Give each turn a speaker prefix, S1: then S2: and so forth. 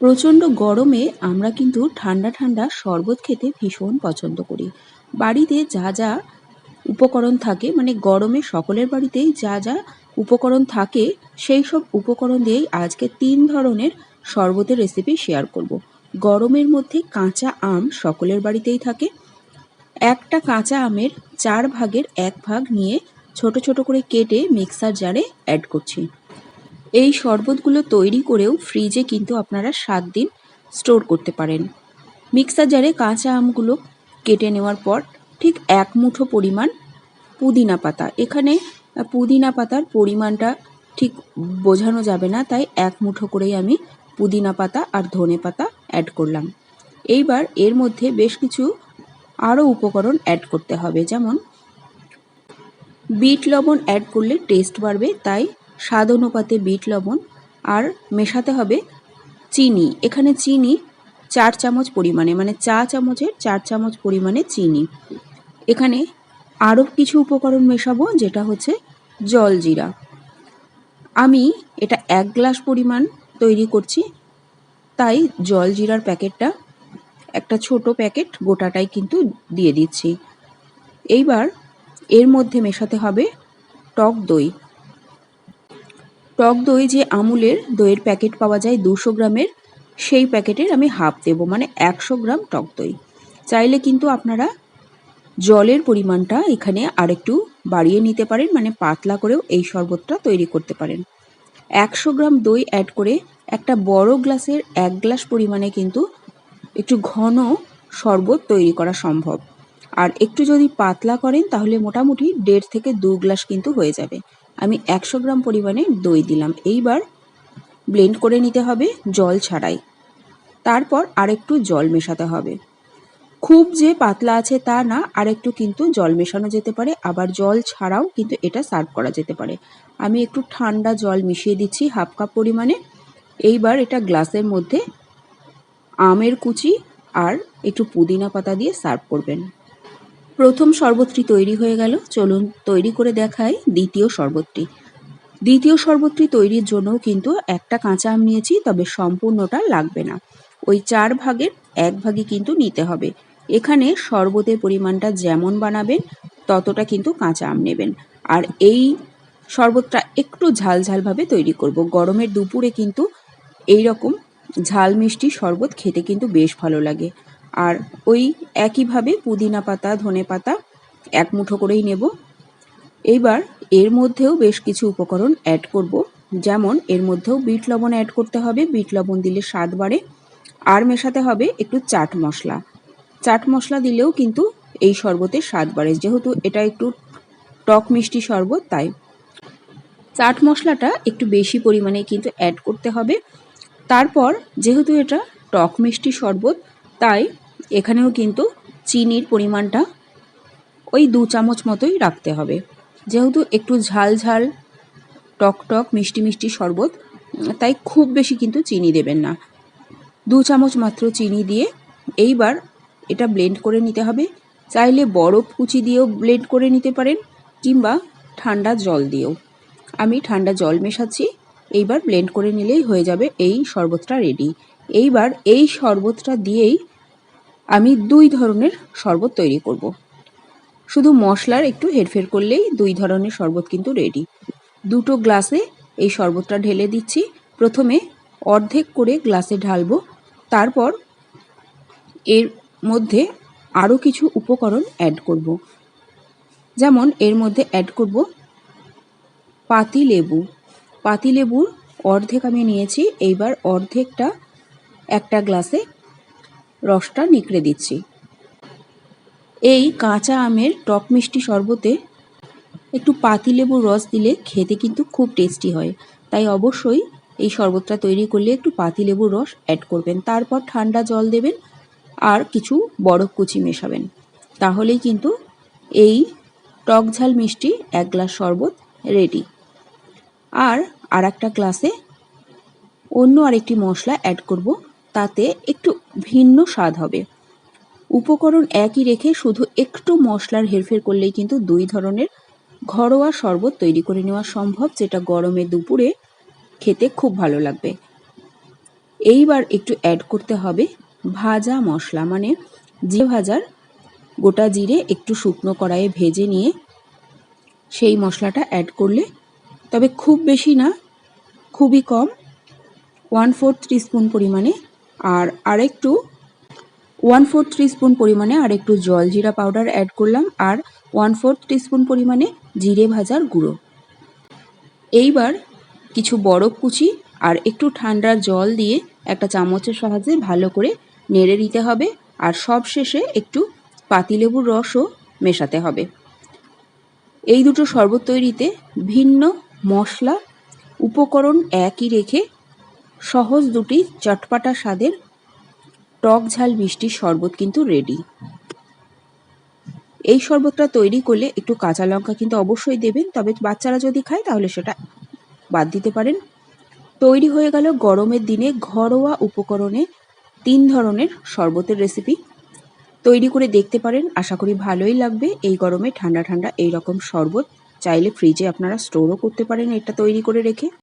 S1: প্রচণ্ড গরমে আমরা কিন্তু ঠান্ডা ঠান্ডা শরবত খেতে ভীষণ পছন্দ করি। বাড়িতে যা যা উপকরণ থাকে মানে গরমে সকলের বাড়িতেই যা যা উপকরণ থাকে, সেই সব উপকরণ দিয়েই আজকে তিন ধরনের শরবতের রেসিপি শেয়ার করব। গরমের মধ্যে কাঁচা আম সকলের বাড়িতেই থাকে। একটা কাঁচা আমের চার ভাগের এক ভাগ নিয়ে ছোট ছোট করে কেটে মিক্সার জারে অ্যাড করছি। এই শরবতগুলো তৈরি করেও ফ্রিজে কিন্তু আপনারা সাত দিন স্টোর করতে পারেন। মিক্সার জারে কাঁচা আমগুলো কেটে নেওয়ার পর ঠিক এক মুঠো পরিমাণ পুদিনা পাতা। এখানে পুদিনা পাতার পরিমাণটা ঠিক বোঝানো যাবে না, তাই এক মুঠো করেই আমি পুদিনা পাতা আর ধনে পাতা অ্যাড করলাম। এইবার এর মধ্যে বেশ কিছু আরও উপকরণ অ্যাড করতে হবে, যেমন বিট লবণ অ্যাড করলে টেস্ট বাড়বে, তাই স্বাদ অনুপাতে বিট লবণ আর মেশাতে হবে চিনি। এখানে চিনি চার চামচ পরিমাণে মানে চা চামচের চার চামচ পরিমাণে চিনি। এখানে আরও কিছু উপকরণ মেশাবো, যেটা হচ্ছে জল জিরা। আমি এটা এক গ্লাস পরিমাণ তৈরি করছি, তাই জল জিরার প্যাকেটটা, একটা ছোট প্যাকেট গোটাটাই কিন্তু দিয়ে দিচ্ছি। এইবার এর মধ্যে মেশাতে হবে টক দই। টক দই যে আমুলের দইয়ের প্যাকেট পাওয়া যায় দুশো গ্রামের, সেই প্যাকেটের আমি হাফ দেবো মানে একশো গ্রাম টক দই। চাইলে কিন্তু আপনারা জলের পরিমাণটা এখানে আরেকটু বাড়িয়ে নিতে পারেন মানে পাতলা করেও এই শরবতটা তৈরি করতে পারেন। একশো গ্রাম দই অ্যাড করে একটা বড় গ্লাসের এক গ্লাস পরিমাণে কিন্তু একটু ঘন শরবত তৈরি করা সম্ভব। আর একটু যদি পাতলা করেন তাহলে মোটামুটি দেড় থেকে দু গ্লাস কিন্তু হয়ে যাবে। আমি একশো গ্রাম পরিমাণে দই দিলাম। এইবার ব্লেন্ড করে নিতে হবে জল ছাড়াই। তারপর আরেকটু জল মেশাতে হবে। খুব যে পাতলা আছে তা না, আরেকটু কিন্তু জল মেশানো যেতে পারে। আবার জল ছাড়াও কিন্তু এটা সার্ভ করা যেতে পারে। আমি একটু ঠান্ডা জল মিশিয়ে দিচ্ছি হাফ কাপ পরিমাণে। এইবার এটা গ্লাসের মধ্যে আমের কুচি আর একটু পুদিনা পাতা দিয়ে সার্ভ করবেন। প্রথম শরবতটি তৈরি হয়ে গেল। চলুন তৈরি করে দেখাই দ্বিতীয় শরবতটি। দ্বিতীয় শরবতটি তৈরির জন্যও কিন্তু একটা কাঁচা আম নিয়েছি, তবে সম্পূর্ণটা লাগবে না। ওই চার ভাগের এক ভাগই কিন্তু নিতে হবে। এখানে শরবতের পরিমাণটা যেমন বানাবেন, ততটা কিন্তু কাঁচা আম নেবেন। আর এই শরবতটা একটু ঝাল ঝালভাবে তৈরি করব। গরমের দুপুরে কিন্তু এই রকম ঝাল মিষ্টি শরবত খেতে কিন্তু বেশ ভালো লাগে। আর ওই একইভাবে পুদিনা পাতা, ধনে পাতা এক মুঠো করেই নেব। এইবার এর মধ্যেও বেশ কিছু উপকরণ অ্যাড করব। যেমন, এর মধ্যেও বিট লবণ অ্যাড করতে হবে। বিট লবণ দিলে স্বাদ বাড়ে। আর মেশাতে হবে একটু চাট মশলা। চাট মশলা দিলেও কিন্তু এই শরবতের স্বাদ বাড়ে। যেহেতু এটা একটু টক মিষ্টি শরবত, তাই। চাট মশলাটা একটু বেশি পরিমাণে কিন্তু অ্যাড করতে হবে। তারপর, যেহেতু এটা টক মিষ্টি শরবত তাই এখানেও কিন্তু চিনির পরিমাণটা ওই দু চামচ মতোই রাখতে হবে। যেহেতু একটু ঝাল ঝাল, টক টক, মিষ্টি মিষ্টি শরবত, তাই খুব বেশি কিন্তু চিনি দেবেন না। দু চামচ মাত্র চিনি দিয়ে এইবার এটা ব্লেন্ড করে নিতে হবে। চাইলে বরফ কুচি দিয়েও ব্লেন্ড করে নিতে পারেন কিংবা ঠান্ডা জল দিয়েও। আমি ঠান্ডা জল মেশাচ্ছি, এইবার ব্লেন্ড করে নিলেই হয়ে যাবে এই শরবতটা রেডি। এইবার এই শরবতটা দিয়েই আমি দুই ধরনের শরবত তৈরি করব। শুধু মশলার একটু হেরফের করলেই দুই ধরনের শরবত কিন্তু রেডি দুটো গ্লাসে এই শরবতটা ঢেলে দিচ্ছি। প্রথমে অর্ধেক করে গ্লাসে ঢালবো। তারপর এর মধ্যে আরও কিছু উপকরণ অ্যাড করব। যেমন এর মধ্যে অ্যাড করব পাতি লেবু। পাতি লেবুর অর্ধেক আমি নিয়েছি। এইবার অর্ধেকটা একটা গ্লাসে রসটা নিকড়ে দিচ্ছি। এই কাঁচা আমের টক মিষ্টি শরবতে একটু পাতিলেবুর রস দিলে খেতে কিন্তু খুব টেস্টি হয়। তাই অবশ্যই এই শরবতটা তৈরি করলে একটু পাতিলেবুর রস অ্যাড করবেন। তারপর ঠান্ডা জল দেবেন আর কিছু বরফ কুচি মেশাবেন। তাহলেই কিন্তু এই টক ঝাল মিষ্টি এক গ্লাস শরবত রেডি আর আর একটা গ্লাসে অন্য আরেকটি মশলা অ্যাড করব। তাতে একটু ভিন্ন স্বাদ হবে। উপকরণ একই রেখে শুধু একটু মশলার হেরফের করলেই কিন্তু দুই ধরনের ঘরোয়া শরবত তৈরি করে নেওয়া সম্ভব, যেটা গরমে দুপুরে খেতে খুব ভালো লাগবে। এইবার একটু অ্যাড করতে হবে ভাজা মশলা মানে জিরে ভাজার গোটা জিরে একটু শুকনো কড়াইয়ে ভেজে নিয়ে সেই মশলাটা অ্যাড করলে, তবে খুব বেশি না, খুবই কম ওয়ান ফোর্থ স্পুন পরিমাণে আর আরেকটু ওয়ান ফোর্থ স্পুন পরিমাণে আর একটু জল জিরা পাউডার অ্যাড করলাম আর ওয়ান ফোর্থ স্পুন পরিমাণে জিরে ভাজার গুঁড়ো। এইবার কিছু বরফ কুচি আর একটু ঠান্ডা জল দিয়ে একটা চামচের সাহায্যে ভালো করে নেড়ে নিতে হবে আর সব শেষে একটু পাতিলেবুর রসও মেশাতে হবে। এই দুটো শরবত তৈরিতে ভিন্ন মশলা উপকরণ একই রেখে সহজ দুটি চটপাটা স্বাদের টক ঝাল মিষ্টির শরবত কিন্তু রেডি এই শরবতটা তৈরি করলে একটু কাঁচা লঙ্কা কিন্তু অবশ্যই দেবেন, তবে বাচ্চারা যদি খায় তাহলে সেটা বাদ দিতে পারেন। তৈরি হয়ে গেল গরমের দিনে ঘরোয়া উপকরণে তিন ধরনের শরবতের রেসিপি তৈরি করে দেখতে পারেন, আশা করি ভালোই লাগবে। এই গরমে ঠান্ডা ঠান্ডা এই রকম শরবত চাইলে ফ্রিজে আপনারা স্টোরও করতে পারেন, এটা তৈরি করে রেখে।